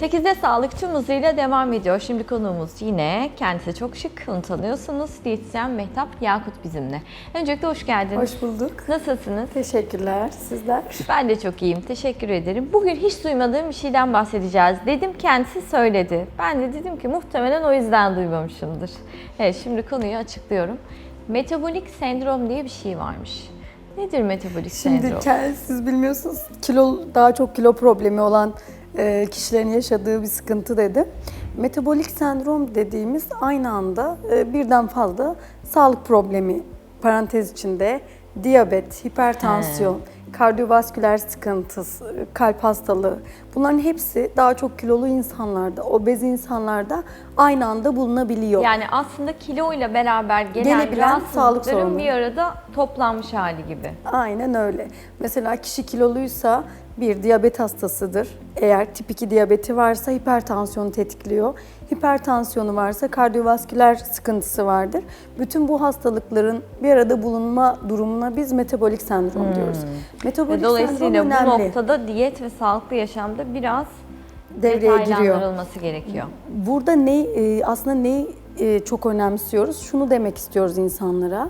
8'de sağlık tüm hızıyla devam ediyor. Şimdi konuğumuz yine kendisi çok şık, onu tanıyorsunuz. Diyetisyen Mehtap Yakut bizimle. Öncelikle hoş geldiniz. Hoş bulduk. Nasılsınız? Teşekkürler. Sizler? Ben de çok iyiyim. Teşekkür ederim. Bugün hiç duymadığım bir şeyden bahsedeceğiz. Dedim kendisi söyledi. Ben de dedim ki muhtemelen o yüzden duymamışımdır. Evet şimdi konuyu açıklıyorum. Metabolik sendrom diye bir şey varmış. Nedir metabolik Şimdi sendrom? ke- siz bilmiyorsunuz kilo daha çok kilo problemi olan kişilerin yaşadığı bir sıkıntı dedim. Metabolik sendrom dediğimiz aynı anda e, birden fazla sağlık problemi parantez içinde diyabet, hipertansiyon, kardiyovasküler sıkıntısı, kalp hastalığı bunların hepsi daha çok kilolu insanlarda, obez insanlarda aynı anda bulunabiliyor. Yani aslında kilo ile beraber gelen Gelebilen sağlık sorunları. bir arada toplanmış hali gibi. Aynen öyle. Mesela kişi kiloluysa bir diyabet hastasıdır. Eğer tip 2 diyabeti varsa hipertansiyonu tetikliyor. Hipertansiyonu varsa kardiyovasküler sıkıntısı vardır. Bütün bu hastalıkların bir arada bulunma durumuna biz metabolik sendrom diyoruz. Metabolik Hmm. Ve dolayısıyla sendrom bu önemli. noktada diyet ve sağlıklı yaşamda biraz Devreye giriyor. gerekiyor. Burada ne e, aslında neyi e, çok önemsiyoruz? Şunu demek istiyoruz insanlara.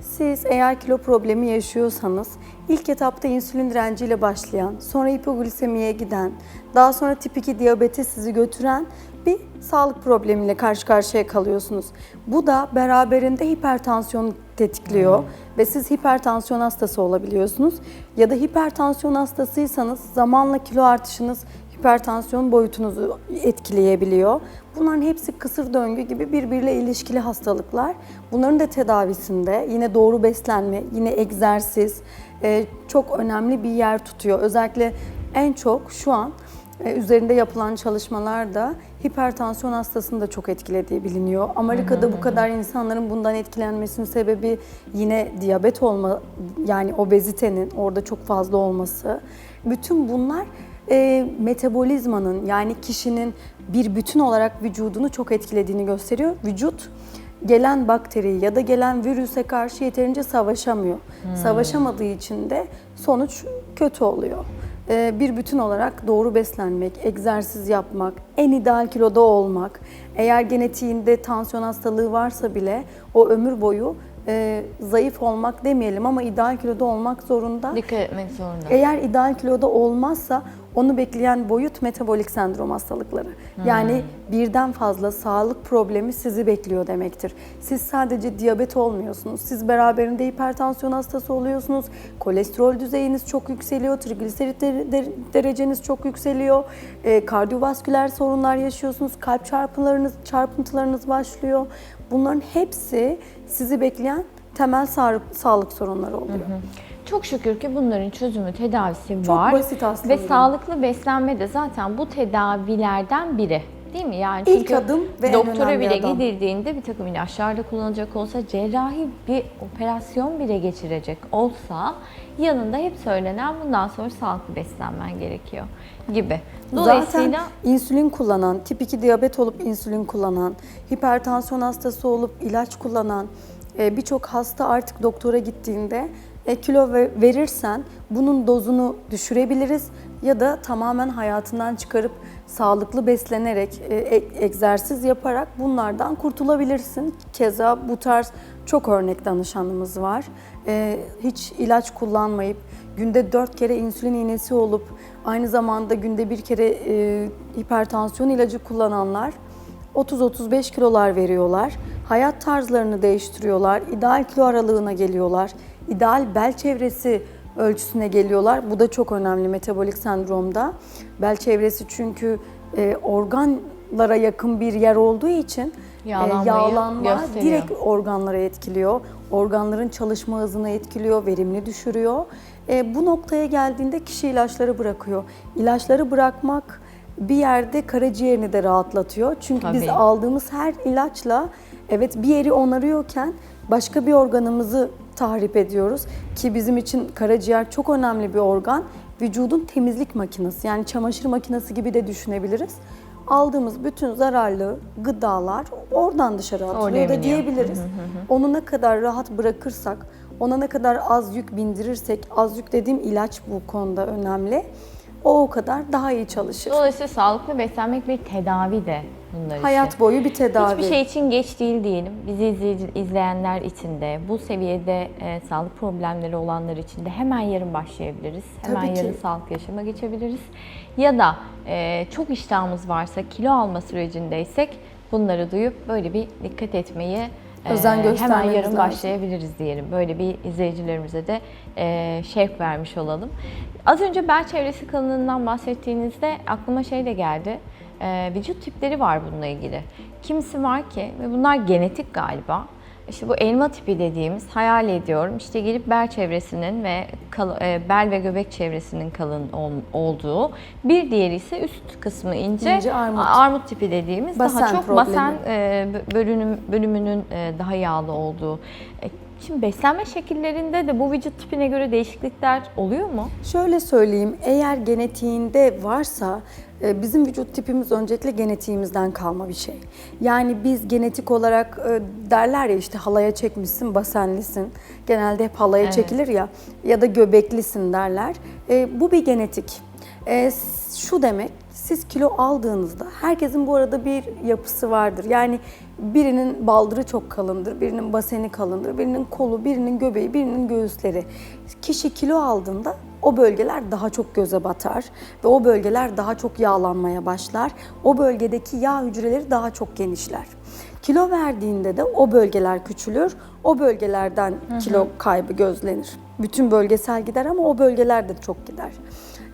Siz eğer kilo problemi yaşıyorsanız ilk etapta insülin direnciyle başlayan, sonra hipoglisemiye giden, daha sonra tip 2 diyabete sizi götüren bir sağlık problemiyle karşı karşıya kalıyorsunuz. Bu da beraberinde hipertansiyonu tetikliyor ve siz hipertansiyon hastası olabiliyorsunuz. Ya da hipertansiyon hastasıysanız zamanla kilo artışınız hipertansiyon boyutunuzu etkileyebiliyor. Bunların hepsi kısır döngü gibi birbiriyle ilişkili hastalıklar. Bunların da tedavisinde yine doğru beslenme, yine egzersiz e, çok önemli bir yer tutuyor. Özellikle en çok şu an e, üzerinde yapılan çalışmalarda hipertansiyon hastasını da çok etkilediği biliniyor. Amerika'da bu kadar insanların bundan etkilenmesinin sebebi yine diyabet olma yani obezitenin orada çok fazla olması. Bütün bunlar e, metabolizmanın yani kişinin bir bütün olarak vücudunu çok etkilediğini gösteriyor. Vücut gelen bakteri ya da gelen virüse karşı yeterince savaşamıyor. Savaşamadığı için de sonuç kötü oluyor. E, bir bütün olarak doğru beslenmek, egzersiz yapmak, en ideal kiloda olmak, eğer genetiğinde tansiyon hastalığı varsa bile o ömür boyu e, zayıf olmak demeyelim ama ideal kiloda olmak zorunda. Dikkat etmek zorunda. Eğer ideal kiloda olmazsa onu bekleyen boyut metabolik sendrom hastalıkları. Yani birden fazla sağlık problemi sizi bekliyor demektir. Siz sadece diyabet olmuyorsunuz. Siz beraberinde hipertansiyon hastası oluyorsunuz. Kolesterol düzeyiniz çok yükseliyor. Trigliserit de- de- dereceniz çok yükseliyor. E, kardiyovasküler sorunlar yaşıyorsunuz. Kalp çarpılarınız, çarpıntılarınız başlıyor. Bunların hepsi sizi bekleyen temel sağlık, sağlık sorunları oluyor. Çok şükür ki bunların çözümü, tedavisi Çok var. basit aslında. Ve sağlıklı beslenme de zaten bu tedavilerden biri. Değil mi? Yani İlk çünkü adım ve en doktora önemli bile adım. gidildiğinde bir takım ilaçlar da kullanacak olsa, cerrahi bir operasyon bile geçirecek olsa yanında hep söylenen bundan sonra sağlıklı beslenmen gerekiyor gibi. Dolayısıyla Zaten insülin kullanan, tip 2 diyabet olup insülin kullanan, hipertansiyon hastası olup ilaç kullanan e, birçok hasta artık doktora gittiğinde kilo ve- verirsen bunun dozunu düşürebiliriz ya da tamamen hayatından çıkarıp sağlıklı beslenerek, e, e- egzersiz yaparak bunlardan kurtulabilirsin. Keza bu tarz çok örnek danışanımız var. E, hiç ilaç kullanmayıp günde 4 kere insülin iğnesi olup aynı zamanda günde bir kere e, hipertansiyon ilacı kullananlar 30-35 kilolar veriyorlar. Hayat tarzlarını değiştiriyorlar. ideal kilo aralığına geliyorlar. İdeal bel çevresi ölçüsüne geliyorlar. Bu da çok önemli metabolik sendromda. Bel çevresi çünkü e, organlara yakın bir yer olduğu için e, Yağlanmayı yağlanma gösteriyor. direkt organlara etkiliyor. Organların çalışma hızını etkiliyor, verimini düşürüyor. E, bu noktaya geldiğinde kişi ilaçları bırakıyor. İlaçları bırakmak bir yerde karaciğerini de rahatlatıyor. Çünkü biz Tabii. aldığımız her ilaçla evet bir yeri onarıyorken başka bir organımızı tahrip ediyoruz. Ki bizim için karaciğer çok önemli bir organ. Vücudun temizlik makinesi yani çamaşır makinesi gibi de düşünebiliriz. Aldığımız bütün zararlı gıdalar oradan dışarı atılıyor da diyebiliriz. Onu ne kadar rahat bırakırsak, ona ne kadar az yük bindirirsek, az yük dediğim ilaç bu konuda önemli. O o kadar daha iyi çalışır. Dolayısıyla sağlıklı beslenmek bir tedavi de bunlar için. Hayat boyu bir tedavi. Hiçbir şey için geç değil diyelim. Bizi izleyenler için de, bu seviyede e, sağlık problemleri olanlar için de hemen yarın başlayabiliriz. Hemen Tabii ki. yarın sağlıklı yaşama geçebiliriz. Ya da e, çok iştahımız varsa, kilo alma sürecindeysek bunları duyup böyle bir dikkat etmeyi e, Özen hemen göstermemiz yarın lazım. başlayabiliriz diyelim. Böyle bir izleyicilerimize de e, şevk vermiş olalım. Az önce bel çevresi kalınlığından bahsettiğinizde aklıma şey de geldi. E, vücut tipleri var bununla ilgili. Kimisi var ki ve bunlar genetik galiba. İşte bu elma tipi dediğimiz hayal ediyorum. İşte gelip bel çevresinin ve e, bel ve göbek çevresinin kalın ol- olduğu. Bir diğeri ise üst kısmı ince, İnce armut. armut tipi dediğimiz daha Basen çok problemi. basen e, bölünüm, bölümünün e, daha yağlı olduğu. Şimdi beslenme şekillerinde de bu vücut tipine göre değişiklikler oluyor mu? Şöyle söyleyeyim, eğer genetiğinde varsa bizim vücut tipimiz öncelikle genetiğimizden kalma bir şey. Yani biz genetik olarak e, derler ya işte halaya çekmişsin, basenlisin. Genelde hep halaya Evet. çekilir ya ya da göbeklisin derler. E, Bu bir genetik. E, Şu demek, siz kilo aldığınızda herkesin bu arada bir yapısı vardır. Yani birinin baldırı çok kalındır, birinin baseni kalındır, birinin kolu, birinin göbeği, birinin göğüsleri. Kişi kilo aldığında o bölgeler daha çok göze batar ve o bölgeler daha çok yağlanmaya başlar. O bölgedeki yağ hücreleri daha çok genişler. Kilo verdiğinde de o bölgeler küçülür. O bölgelerden kilo kaybı gözlenir. Bütün bölgesel gider ama o bölgeler de çok gider.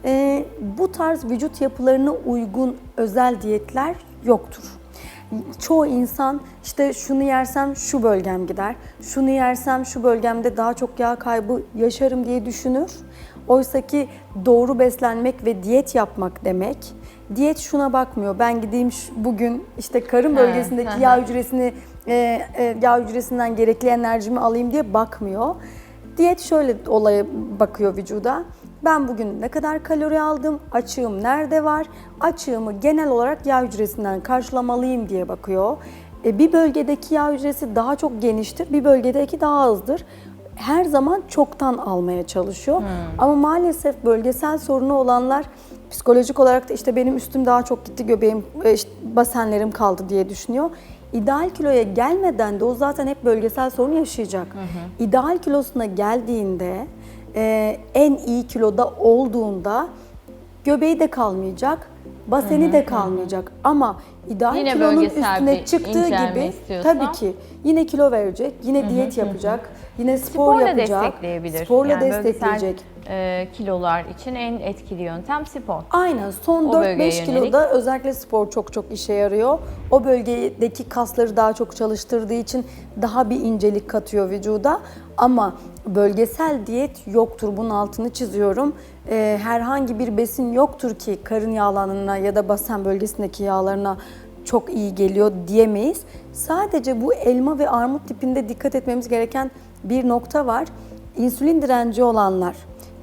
Ee, bu tarz vücut yapılarına uygun özel diyetler yoktur. Çoğu insan işte şunu yersem şu bölgem gider, şunu yersem şu bölgemde daha çok yağ kaybı yaşarım diye düşünür. Oysa ki doğru beslenmek ve diyet yapmak demek, diyet şuna bakmıyor. Ben gideyim bugün işte karın bölgesindeki yağ hücresini, e, e, yağ hücresinden gerekli enerjimi alayım diye bakmıyor. Diyet şöyle olaya bakıyor vücuda. Ben bugün ne kadar kalori aldım, açığım nerede var, açığımı genel olarak yağ hücresinden karşılamalıyım diye bakıyor. E, bir bölgedeki yağ hücresi daha çok geniştir, bir bölgedeki daha azdır. Her zaman çoktan almaya çalışıyor. Ama maalesef bölgesel sorunu olanlar psikolojik olarak da işte benim üstüm daha çok gitti, göbeğim, e, işte basenlerim kaldı diye düşünüyor. İdeal kiloya gelmeden de o zaten hep bölgesel sorun yaşayacak. İdeal kilosuna geldiğinde e, en iyi kiloda olduğunda göbeği de kalmayacak, baseni de kalmayacak. Ama ideal Yine kilonun üstüne çıktığı gibi istiyorsa- tabii ki yine kilo verecek, yine diyet yapacak, yine spor Sporla yapacak, destekleyebilir. sporla Yani destekleyecek. e, kilolar için en etkili yöntem spor. Aynen son O 4-5 bölgeye yönelik. kiloda özellikle spor çok çok işe yarıyor. O bölgedeki kasları daha çok çalıştırdığı için daha bir incelik katıyor vücuda. Ama bölgesel diyet yoktur. Bunun altını çiziyorum. Ee, herhangi bir besin yoktur ki karın yağlarına ya da basen bölgesindeki yağlarına çok iyi geliyor diyemeyiz. Sadece bu elma ve armut tipinde dikkat etmemiz gereken bir nokta var. İnsülin direnci olanlar,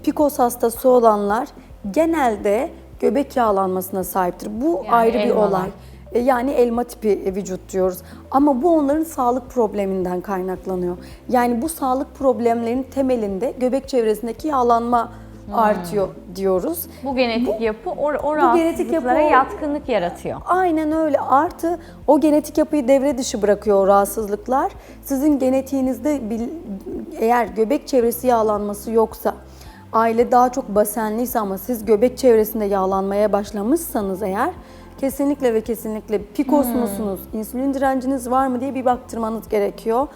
PCOS hastası olanlar genelde göbek yağlanmasına sahiptir. Bu Yani ayrı bir elmalar. olay. E, Yani elma tipi e, vücut diyoruz. Ama bu onların sağlık probleminden kaynaklanıyor. Yani bu sağlık problemlerinin temelinde göbek çevresindeki yağlanma. Artıyor diyoruz. Bu genetik yapı o, o genetik yapı rahatsızlıklara o- yatkınlık yaratıyor. Aynen öyle. Artı o genetik yapıyı devre dışı bırakıyor o rahatsızlıklar. Sizin genetiğinizde bil- eğer göbek çevresi yağlanması yoksa, aile daha çok basenliyse ama siz göbek çevresinde yağlanmaya başlamışsanız eğer kesinlikle ve kesinlikle PCOS musunuz, insülin direnciniz var mı diye bir baktırmanız gerekiyor.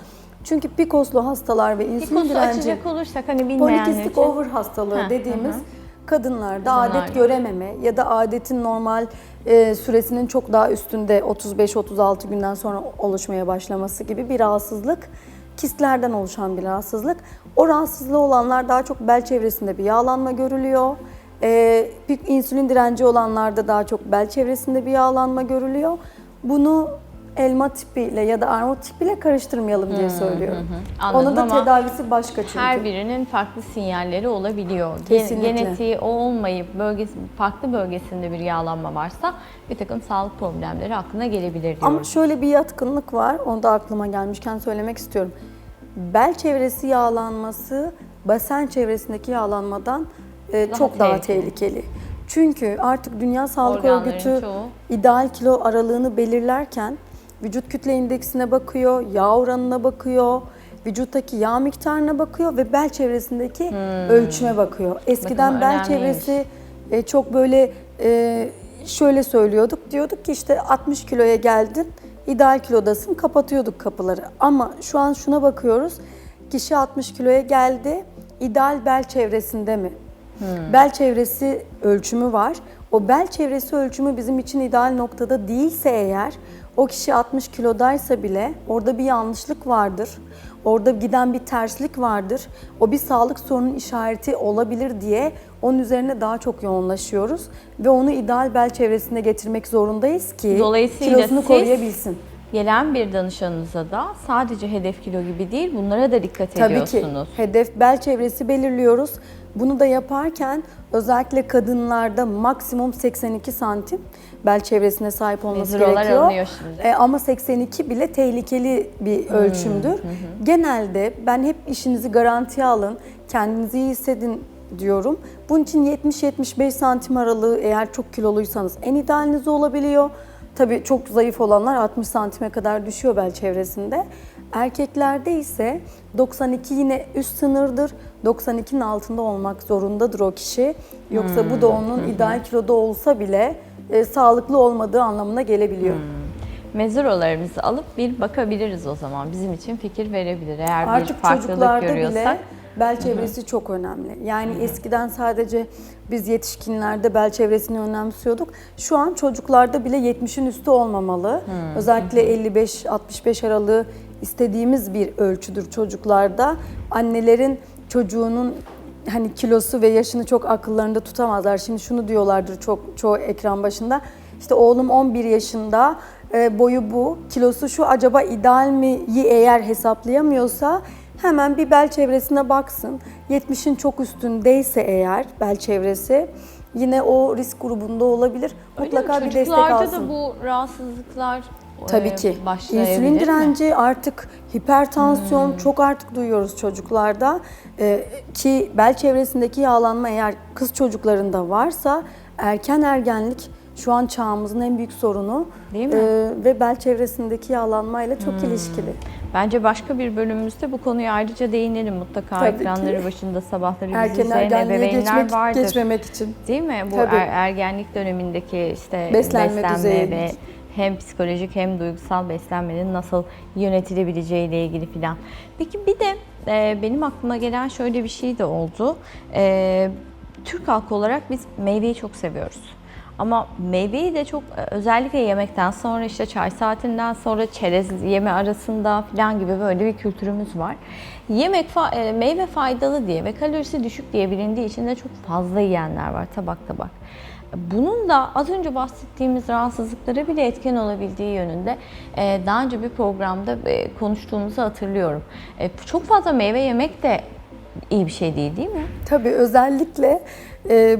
Çünkü PCOS'lu hastalar ve insülin Pikosu direnci açacak olursak hani bilmeyenler Polikistik için. over hastalığı Hı, dediğimiz hı. kadınlarda Kadınlarda. adet görememe ya da adetin normal e, süresinin çok daha üstünde 35-36 günden sonra oluşmaya başlaması gibi bir rahatsızlık. Kistlerden oluşan bir rahatsızlık. O rahatsızlığı olanlar daha çok bel çevresinde bir yağlanma görülüyor. E, insülin direnci olanlarda daha çok bel çevresinde bir yağlanma görülüyor. Bunu elma tipiyle ya da armut tipiyle karıştırmayalım diye söylüyorum. Anladım Onun da ama tedavisi başka çünkü. Her birinin farklı sinyalleri olabiliyor. Kesinlikle. Genetiği o olmayıp bölgesi, farklı bölgesinde bir yağlanma varsa bir takım sağlık problemleri aklına gelebilir diyoruz. Ama şöyle bir yatkınlık var, onu da aklıma gelmişken söylemek istiyorum. Bel çevresi yağlanması, basen çevresindeki yağlanmadan e, Daha çok daha tehlikeli. tehlikeli. Çünkü artık Dünya Sağlık Organların Örgütü çoğu. ideal kilo aralığını belirlerken vücut kütle indeksine bakıyor, yağ oranına bakıyor, vücuttaki yağ miktarına bakıyor ve bel çevresindeki ölçüme bakıyor. Eskiden Bakın bel önemliymiş. çevresi e, çok böyle e, şöyle söylüyorduk. Diyorduk ki işte 60 kiloya geldin, ideal kilodasın, kapatıyorduk kapıları. Ama şu an şuna bakıyoruz. Kişi 60 kiloya geldi, ideal bel çevresinde mi? Bel çevresi ölçümü var. O bel çevresi ölçümü bizim için ideal noktada değilse eğer, o kişi 60 kilodaysa bile orada bir yanlışlık vardır. Orada giden bir terslik vardır. O bir sağlık sorunun işareti olabilir diye onun üzerine daha çok yoğunlaşıyoruz ve onu ideal bel çevresine getirmek zorundayız ki Dolayısıyla kilosunu siz- koruyabilsin. Gelen bir danışanınıza da sadece hedef kilo gibi değil bunlara da dikkat Tabii ki ediyorsunuz. hedef bel çevresi belirliyoruz. Bunu da yaparken özellikle kadınlarda maksimum 82 santim bel çevresine sahip olması Mezurolar gerekiyor. alınıyor şimdi. E, ama 82 bile tehlikeli bir ölçümdür. Genelde ben hep işinizi garantiye alın, kendinizi iyi hissedin diyorum. Bunun için 70-75 santim aralığı eğer çok kiloluysanız en idealiniz olabiliyor. Tabii çok zayıf olanlar 60 santime kadar düşüyor bel çevresinde. Erkeklerde ise 92 yine üst sınırdır. 92'nin altında olmak zorundadır o kişi. Yoksa bu da onun ideal kiloda olsa bile e, sağlıklı olmadığı anlamına gelebiliyor. Mezurolarımızı alıp bir bakabiliriz o zaman. Bizim için fikir verebilir. Eğer bir Artık farklılık çocuklarda görüyorsak. bile bel çevresi çok önemli. Yani eskiden sadece biz yetişkinlerde bel çevresini önemsiyorduk. Şu an çocuklarda bile 70'in üstü olmamalı. Özellikle 55-65 aralığı istediğimiz bir ölçüdür çocuklarda. Annelerin çocuğunun hani kilosu ve yaşını çok akıllarında tutamazlar. Şimdi şunu diyorlardır çok çoğu ekran başında. İşte oğlum 11 yaşında, e, boyu bu, kilosu şu acaba ideal miyi eğer hesaplayamıyorsa hemen bir bel çevresine baksın. 70'in çok üstündeyse eğer bel çevresi yine o risk grubunda olabilir. Öyle Mutlaka mi? bir destek Çocuklarda alsın. da bu rahatsızlıklar Tabii e, ki. başlayabilir İnsülin direnci artık hipertansiyon Hmm. çok artık duyuyoruz çocuklarda. Ee, ki bel çevresindeki yağlanma eğer kız çocuklarında varsa erken ergenlik şu an çağımızın en büyük sorunu. Değil mi? Hmm. Ee, ve bel çevresindeki yağlanmayla çok ilişkili. Bence başka bir bölümümüzde bu konuya ayrıca değinelim mutlaka. Tabii ki. Ekranları başında sabahları bizi Erken izleyen ergenliğe ebeveynler geçmek, vardır. geçmemek için. Değil mi? Bu Tabii. er- ergenlik dönemindeki işte Beslenme beslenme, düzeyi. ve hem psikolojik hem duygusal beslenmenin nasıl yönetilebileceği ile ilgili filan. Peki bir de e, benim aklıma gelen şöyle bir şey de oldu. E, Türk halkı olarak biz meyveyi çok seviyoruz. Ama meyveyi de çok e, özellikle yemekten sonra işte çay saatinden sonra çerez yeme arasında falan gibi böyle bir kültürümüz var. Yemek fa- e, meyve faydalı diye ve kalorisi düşük diye bilindiği için de çok fazla yiyenler var tabak tabak. Bunun da az önce bahsettiğimiz rahatsızlıklara bile etken olabildiği yönünde e, daha önce bir programda e, konuştuğumuzu hatırlıyorum. E, Çok fazla meyve yemek de iyi bir şey değil değil mi? Tabii özellikle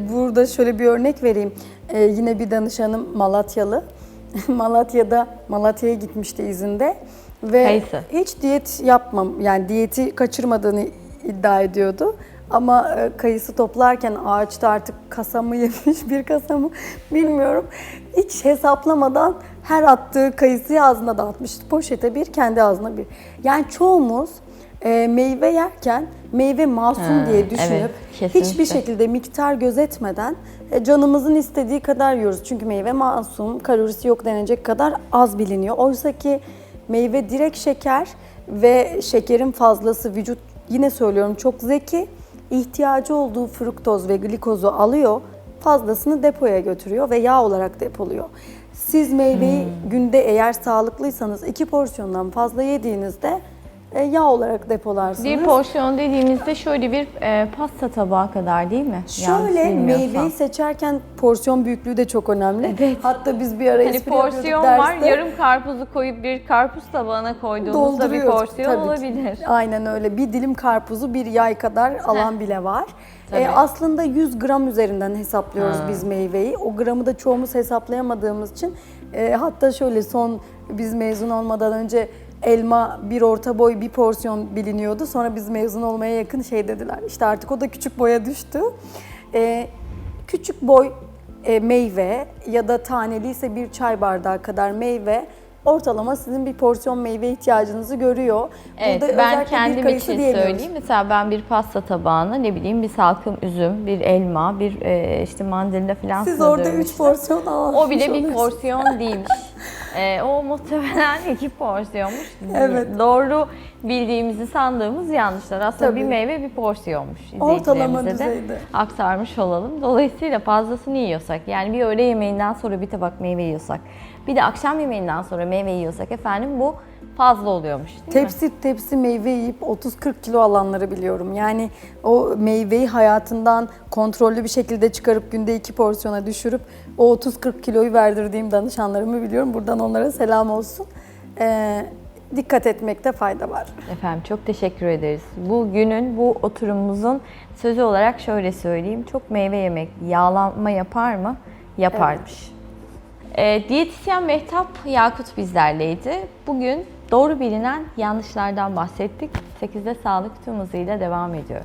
burada şöyle bir örnek vereyim. Yine bir danışanım Malatyalı. Malatya'da Malatya'ya gitmişti izinde ve Kayısı. hiç diyet yapmam yani diyeti kaçırmadığını iddia ediyordu. Ama e, kayısı toplarken ağaçta artık kasa mı yemiş bir kasa mı bilmiyorum. Hiç hesaplamadan her attığı kayısıyı ağzına dağıtmıştı. Poşete bir, kendi ağzına bir. Yani çoğumuz e, meyve yerken meyve masum Ha, diye düşünüp evet, hiçbir kesinlikle. şekilde miktar gözetmeden e, canımızın istediği kadar yiyoruz. Çünkü meyve masum, kalorisi yok denecek kadar az biliniyor. Oysa ki meyve direkt şeker ve şekerin fazlası vücut yine söylüyorum çok zeki. İhtiyacı olduğu fruktoz ve glikozu alıyor, fazlasını depoya götürüyor ve yağ olarak depoluyor. Siz meyveyi Hmm. günde eğer sağlıklıysanız iki porsiyondan fazla yediğinizde e, yağ olarak depolarsınız. Bir porsiyon dediğimizde şöyle bir e, pasta tabağı kadar değil mi? Şöyle meyveyi seçerken porsiyon büyüklüğü de çok önemli. Evet. Hatta biz bir ara Hani espri porsiyon yapıyorduk var, derste. yarım karpuzu koyup bir karpuz tabağına koyduğumuzda bir porsiyon tabii ki. olabilir. Aynen öyle. Bir dilim karpuzu bir yay kadar alan bile var. Tabii. Ee, aslında 100 gram üzerinden hesaplıyoruz Ha. biz meyveyi. O gramı da çoğumuz hesaplayamadığımız için e, hatta şöyle son biz mezun olmadan önce elma bir orta boy bir porsiyon biliniyordu. Sonra biz mezun olmaya yakın şey dediler. İşte artık o da küçük boya düştü. Ee, küçük boy e, meyve ya da taneli ise bir çay bardağı kadar meyve ortalama sizin bir porsiyon meyve ihtiyacınızı görüyor. Evet, Burada ben kendim için söyleyeyim. Mesela ben bir pasta tabağına ne bileyim bir salkım üzüm, bir elma, bir e, işte mandalina falan Siz orada sığdırmıştım. 3 porsiyon almış O bile bir porsiyon değilmiş. E, o muhtemelen iki porsiyonmuş. Evet. Doğru bildiğimizi sandığımız yanlışlar. Aslında Tabii. bir meyve bir porsiyonmuş. Ortalama de düzeyde. aktarmış olalım. Dolayısıyla fazlasını yiyorsak, yani bir öğle yemeğinden sonra bir tabak meyve yiyorsak, bir de akşam yemeğinden sonra meyve yiyorsak efendim bu fazla oluyormuş değil mi? Tepsi tepsi meyve yiyip 30-40 kilo alanları biliyorum. Yani o meyveyi hayatından kontrollü bir şekilde çıkarıp günde iki porsiyona düşürüp o 30-40 kiloyu verdirdiğim danışanlarımı biliyorum. Buradan onlara selam olsun. Ee, dikkat etmekte fayda var. Efendim çok teşekkür ederiz. Bugünün bu oturumumuzun sözü olarak şöyle söyleyeyim. Çok meyve yemek yağlanma yapar mı? Yaparmış. Ee, diyetisyen Mehtap Yakut bizlerleydi. Bugün doğru bilinen yanlışlardan bahsettik. 8'de sağlık tüm hızıyla devam ediyor.